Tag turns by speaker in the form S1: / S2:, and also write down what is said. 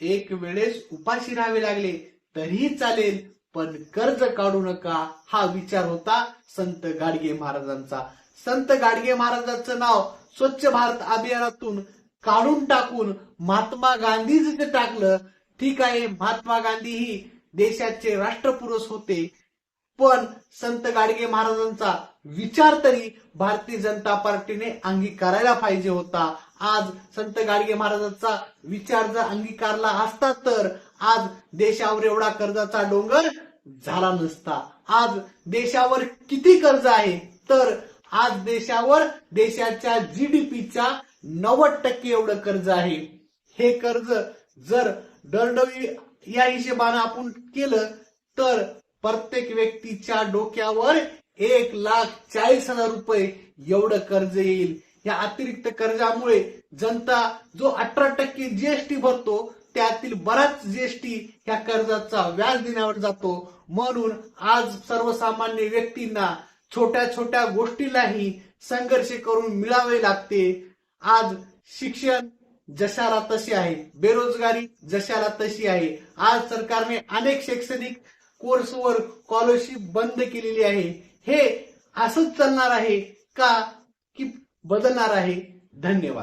S1: एक वेळेस उपाशी राहावे लागले तरीही चालेल पण कर्ज काढू नका हा विचार होता संत गाडगे महाराजांचा. संत गाडगे महाराजांचं नाव स्वच्छ भारत अभियानातून काढून टाकून महात्मा गांधीच टाकलं. ठीक आहे महात्मा गांधी ही देशाचे राष्ट्रपुरुष होते. पण संत गाडगे महाराजांचा विचार तरी भारतीय जनता पार्टीने अंगीकारायला पाहिजे होता. आज संत गाडगे महाराजांचा विचार जर अंगीकारला असता तर आज देशावर एवढा कर्जाचा डोंगर झाला नसता. आज देशावर किती कर्ज आहे तर आज देशावर देशाच्या जीडीपीच्या नव्वद टक्के एवढं कर्ज आहे. हे कर्ज जर दरडवी या हिशेबानं आपण केलं तर प्रत्येक व्यक्तीच्या डोक्यावर एक लाख चाळीस हजार रुपये एवढं कर्ज येईल. या अतिरिक्त कर्जामुळे जनता जो अठरा टक्के जीएसटी भरतो त्यातील बराच जीएसटी ह्या कर्जाचा व्याज देण्यावर जातो. म्हणून आज सर्वसामान्य व्यक्तींना छोट्या छोट्या गोष्टीलाही संघर्ष करून मिळावे लागते. आज शिक्षण जशाला तशी आहे बेरोजगारी जशाला तशी आहे. आज सरकारने अनेक शैक्षणिक कोर्सवर स्कॉलरशिप बंद केलेली आहे. हे असंच चालणार आहे का की बदलणार आहे? धन्यवाद.